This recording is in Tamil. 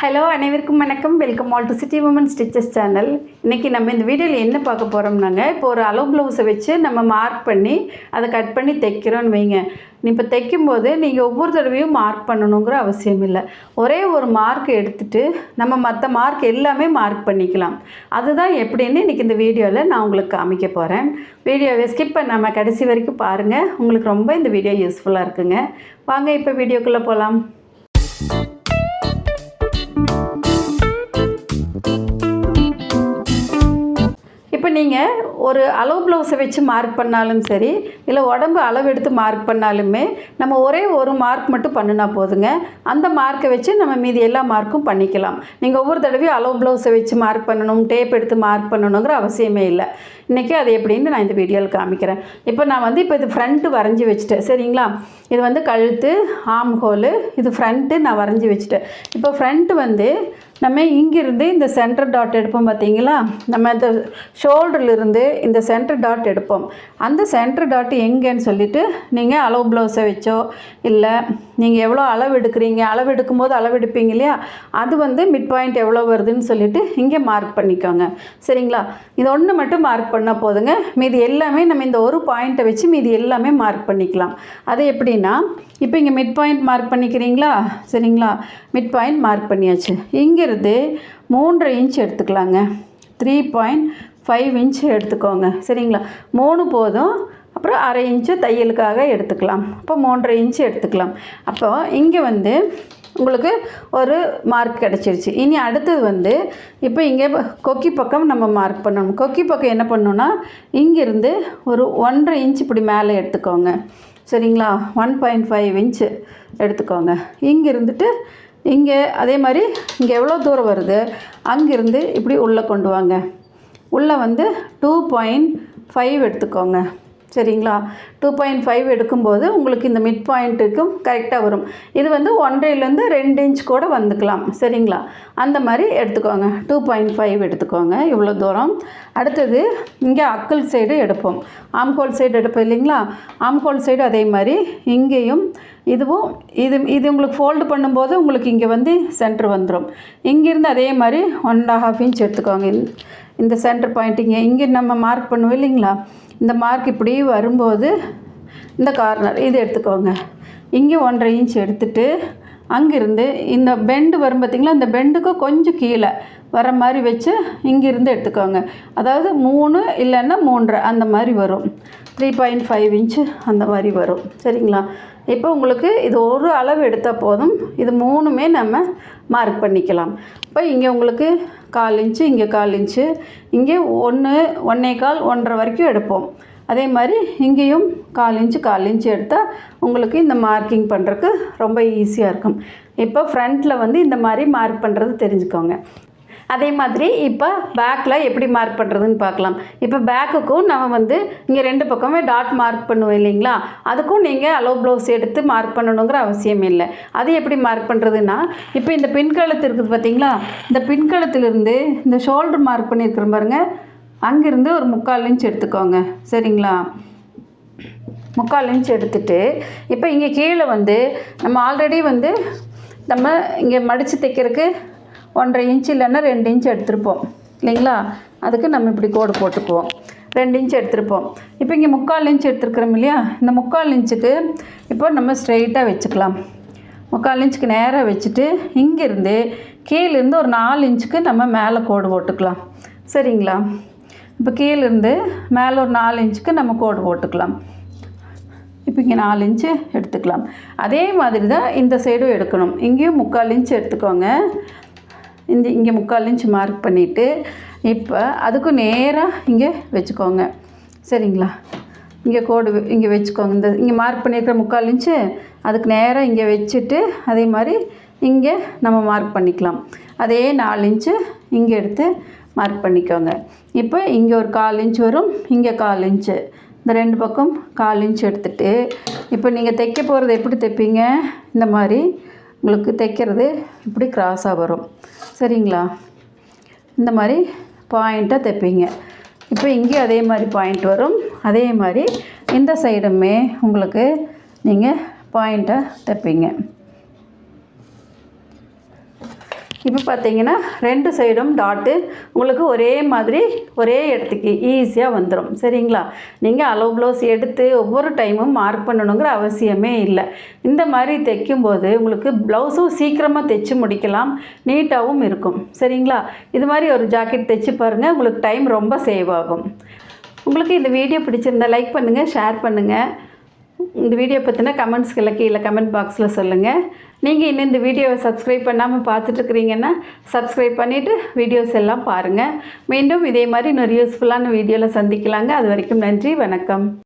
ஹலோ அனைவருக்கும் வணக்கம். Welcome all to city woman stitches channel இன்றைக்கி நம்ம இந்த வீடியோவில் என்ன பார்க்க போகிறோம்னாங்க இப்போ ஒரு அளவு ப்ளவுஸை வச்சு நம்ம மார்க் பண்ணி அதை கட் பண்ணி தைக்கிறோன்னு வைங்க. இப்போ தைக்கும்போது நீங்கள் ஒவ்வொரு தடவையும் மார்க் பண்ணணுங்கிற அவசியம் இல்லை. ஒரே ஒரு மார்க் எடுத்துகிட்டு நம்ம மற்ற மார்க் எல்லாமே மார்க் பண்ணிக்கலாம். அதுதான் எப்படின்னு இன்றைக்கி இந்த வீடியோவில் நான் உங்களுக்கு காமிக்க போகிறேன் வீடியோவை ஸ்கிப் பண்ணாமல் கடைசி வரைக்கும் பாருங்கள் உங்களுக்கு ரொம்ப இந்த வீடியோ யூஸ்ஃபுல்லாக இருக்குங்க. வாங்க இப்போ வீடியோக்குள்ளே போகலாம் நீங்கள் ஒரு அளவு ப்ளவுஸை வச்சு மார்க் பண்ணாலும் சரி இல்லை உடம்பு அளவு எடுத்து மார்க் பண்ணாலுமே நம்ம ஒரே ஒரு மார்க் மட்டும் பண்ணினா போதுங்க. அந்த மார்க்கை வச்சு நம்ம மீதி எல்லா மார்க்கும் பண்ணிக்கலாம். நீங்கள் ஒவ்வொரு தடவையும் அளவு ப்ளவுஸை வச்சு மார்க் பண்ணணும் டேப் எடுத்து மார்க் பண்ணணுங்கிற அவசியமே இல்லை. இன்றைக்கி அது எப்படின்னு நான் இந்த வீடியோவில் காமிக்கிறேன். இப்போ நான் வந்து இப்போ இது ஃப்ரண்ட்டு வரைஞ்சி வச்சுட்டேன். சரிங்களா? இது வந்து கழுத்து ஆம் ஹோலு இது ஃப்ரண்ட்டு நான் வரைஞ்சி வச்சுட்டேன். இப்போ ஃப்ரண்ட்டு வந்து நம்ம இங்கிருந்து இந்த சென்டர் டாட் எடுப்போம் பார்த்தீங்களா? நம்ம இந்த ஷோல்டர்லேருந்து இந்த சென்டர் டாட் எடுப்போம். அந்த சென்டர் டாட் எங்கேன்னு சொல்லிவிட்டு நீங்கள் அளவு ப்ளவுஸை வச்சோ இல்லை நீங்கள் எவ்வளோ அளவு எடுக்கிறீங்க? அளவு எடுக்கும்போது அளவு எடுப்பீங்க இல்லையா? அது வந்து மிட் பாயிண்ட் எவ்வளோ வருதுன்னு சொல்லிவிட்டு இங்கே மார்க் பண்ணிக்கோங்க. சரிங்களா? இது ஒன்று மட்டும் மார்க் பண்ணால் போதுங்க. மீதி எல்லாமே நம்ம இந்த ஒரு பாயிண்ட்டை வச்சு மீதி எல்லாமே மார்க் பண்ணிக்கலாம். அது எப்படின்னா இப்போ இங்கே மிட் பாயிண்ட் மார்க் பண்ணிக்கிறீங்களா? சரிங்களா? மிட் பாயிண்ட் மார்க் பண்ணியாச்சு. இங்கே இங்கிருந்து மூன்றரை இன்ச் எடுத்துக்கலாங்க. த்ரீ பாயிண்ட் ஃபைவ் இன்ச் எடுத்துக்கோங்க. சரிங்களா? மூணு போதும். அப்புறம் அரை இன்ச்சு தையலுக்காக எடுத்துக்கலாம். அப்போ மூன்றரை இன்ச்சு எடுத்துக்கலாம். அப்போ இங்கே வந்து உங்களுக்கு ஒரு மார்க் கிடச்சிருச்சு. இனி அடுத்தது வந்து இப்போ இங்கே கொக்கி பக்கம் நம்ம மார்க் பண்ணணும். கொக்கி பக்கம் என்ன பண்ணணும்னா இங்கேருந்து ஒரு ஒன்றரை இன்ச் இப்படி மேலே எடுத்துக்கோங்க. சரிங்களா? ஒன் பாயிண்ட் ஃபைவ் இன்ச்சு எடுத்துக்கோங்க. இங்கே இருந்துட்டு இங்கே அதே மாதிரி இங்கே எவ்வளோ தூரம் வருது? அங்கேருந்து இப்படி உள்ளே கொண்டு வாங்க. உள்ளே வந்து டூ பாயிண்ட் ஃபைவ் எடுத்துக்கோங்க. சரிங்களா? டூ பாயிண்ட் ஃபைவ் எடுக்கும்போது உங்களுக்கு இந்த மிட் பாயிண்ட்டுக்கும் கரெக்டாக வரும். இது வந்து ஒன்றையிலேருந்து ரெண்டு இன்ச் கூட வந்துக்கலாம். சரிங்களா? அந்த மாதிரி எடுத்துக்கோங்க. டூ பாயிண்ட் ஃபைவ் எடுத்துக்கோங்க. இவ்வளோ தூரம். அடுத்தது இங்கே அக்கல் சைடு எடுப்போம். ஆம்கோல் சைடு எடுப்போம் இல்லைங்களா? ஆம்ஹோல் சைடு அதே மாதிரி இங்கேயும் இதுவும் இது இது உங்களுக்கு ஃபோல்டு பண்ணும்போது உங்களுக்கு இங்கே வந்து சென்டர் வந்துடும் இங்கேருந்து அதே மாதிரி ஒன் அண்ட் ஹாஃப் இன்ச் எடுத்துக்கோங்க. இந்த சென்டர் பாயிண்ட் இங்கே இங்கே நம்ம மார்க் பண்ணுவோம் இல்லைங்களா? இந்த மார்க் இப்படி வரும்போது இந்த கார்னர் இது எடுத்துக்கோங்க. இங்கே ஒன்றரை இன்ச் எடுத்துட்டு அங்கேருந்து இந்த பெண்டு வரும் பார்த்திங்களா இந்த பெண்டுக்கு கொஞ்சம் கீழே வர மாதிரி வச்சு இங்கேருந்து எடுத்துக்கோங்க. அதாவது மூணு இல்லைன்னா மூன்றரை அந்த மாதிரி வரும். த்ரீ பாயிண்ட் ஃபைவ் இன்ச்சு அந்த மாதிரி வரும். சரிங்களா? இப்போ உங்களுக்கு இது ஒரு அளவு எடுத்தால் போதும். இது மூணுமே நம்ம மார்க் பண்ணிக்கலாம். இப்போ இங்கே உங்களுக்கு கால் இன்ச்சு இங்கே கால் இன்ச்சு இங்கே ஒன்று ஒன்றே கால் ஒன்றரை வரைக்கும் எடுப்போம். அதே மாதிரி இங்கேயும் கால் இன்ச்சு கால் இன்ச்சு எடுத்தால் உங்களுக்கு இந்த மார்க்கிங் பண்ணுறதுக்கு ரொம்ப ஈஸியாக இருக்கும். இப்போ ஃப்ரண்ட்டில் வந்து இந்த மாதிரி மார்க் பண்ணுறது தெரிஞ்சுக்கோங்க. அதே மாதிரி இப்போ பேக்கில் எப்படி மார்க் பண்ணுறதுன்னு பார்க்கலாம். இப்போ பேக்குக்கும் நம்ம வந்து இங்கே ரெண்டு பக்கமே டாட் மார்க் பண்ணுவோம் இல்லைங்களா? அதுக்கும் நீங்கள் அலோ ப்ளவுஸ் எடுத்து மார்க் பண்ணணுங்கிற அவசியம் இல்லை. அது எப்படி மார்க் பண்ணுறதுன்னா இப்போ இந்த பின்கழுத்து இருக்குது பார்த்தீங்களா இந்த பின்கழுத்துலேருந்து இந்த ஷோல்டர் மார்க் பண்ணியிருக்கிற பாருங்க. அங்கேருந்து ஒரு முக்கால் இன்ச் எடுத்துக்கோங்க. சரிங்களா? முக்கால் இன்ச் எடுத்துட்டு இப்போ இங்கே கீழே வந்து நம்ம ஆல்ரெடி வந்து நம்ம இங்கே மடித்து தைக்கிறதுக்கு ஒன்றரை இன்ச் இல்லைன்னா ரெண்டு இன்ச் எடுத்திருப்போம். இல்லைங்களா? அதுக்கு நம்ம இப்படி கோடு போட்டுக்குவோம். ரெண்டு இன்ச் எடுத்திருப்போம். இப்போ இங்கே முக்கால் இன்ச் எடுத்துருக்குறோம் இல்லையா? இந்த முக்கால் இன்ச்சுக்கு இப்போ நம்ம ஸ்ட்ரெயிட்டாக வச்சுக்கலாம். முக்கால் இன்ச்சுக்கு நேராக வச்சுட்டு இங்கேருந்து கீழேருந்து ஒரு நாலு இன்ச்சுக்கு நம்ம மேலே கோடு போட்டுக்கலாம். சரிங்களா? இப்போ கீழேருந்து மேலே ஒரு நாலு இன்ச்சுக்கு நம்ம கோடு போட்டுக்கலாம். இப்போ இங்கே நாலு இன்ச்சு எடுத்துக்கலாம். அதே மாதிரி தான் இந்த சைடும் எடுக்கணும். இங்கேயும் முக்கால் இன்ச்சு எடுத்துக்கோங்க. இந்த இங்கே முக்கால் இன்ச் மார்க் பண்ணிவிட்டு இப்போ அதுக்கும் நேராக இங்கே வச்சுக்கோங்க. சரிங்களா? இங்கே கோடு இங்கே வச்சுக்கோங்க. இந்த இங்கே மார்க் பண்ணியிருக்கிற முக்கால் இன்ச்சு அதுக்கு நேராக இங்கே வச்சுட்டு அதே மாதிரி இங்கே நம்ம மார்க் பண்ணிக்கலாம். அதே நாலு இன்ச்சு இங்கே எடுத்து மார்க் பண்ணிக்கோங்க. இப்போ இங்கே ஒரு கால் இன்ச் வரும் இங்கே கால் இன்ச்சு இந்த ரெண்டு பக்கம் கால் இன்ச் எடுத்துகிட்டு இப்போ நீங்கள் தைக்க போகிறது எப்படி தைப்பீங்க? இந்த மாதிரி உங்களுக்கு தைக்கிறது இப்படி கிராஸாக வரும். சரிங்களா? இந்த மாதிரி பாயிண்ட்டாக தைப்பீங்க. இப்போ இங்கேயும் அதே மாதிரி பாயிண்ட் வரும். அதே மாதிரி இந்த சைடுமே உங்களுக்கு நீங்கள் பாயிண்ட்டாக தைப்பீங்க. இப்போ பார்த்தீங்கன்னா ரெண்டு சைடும் டாட்டு உங்களுக்கு ஒரே மாதிரி ஒரே இடத்துக்கு ஈஸியாக வந்துடும் சரிங்களா? நீங்கள் அலோ ப்ளவுஸ் எடுத்து ஒவ்வொரு டைமும் மார்க் பண்ணணுங்கிற அவசியமே இல்லை. இந்த மாதிரி தைக்கும்போது உங்களுக்கு ப்ளவுஸும் சீக்கிரமாக தைச்சு முடிக்கலாம். நீட்டாகவும் இருக்கும். சரிங்களா? இது மாதிரி ஒரு ஜாக்கெட் தைச்சு பாருங்கள் உங்களுக்கு டைம் ரொம்ப சேவ் ஆகும். உங்களுக்கு இந்த வீடியோ பிடிச்சிருந்தா லைக் பண்ணுங்கள் ஷேர் பண்ணுங்கள் இந்த வீடியோ பற்றின கமெண்ட்ஸ்களை கீழே கமெண்ட் பாக்ஸில் சொல்லுங்கள் நீங்கள் இன்னும் இந்த வீடியோவை சப்ஸ்கிரைப் பண்ணாமல் பார்த்துட்ருக்குறீங்கன்னா சப்ஸ்கிரைப் பண்ணிவிட்டு வீடியோஸ் எல்லாம் பாருங்கள் மீண்டும் இதே மாதிரி இன்னொரு யூஸ்ஃபுல்லான வீடியோவில் சந்திக்கலாங்க. அது வரைக்கும் நன்றி வணக்கம்.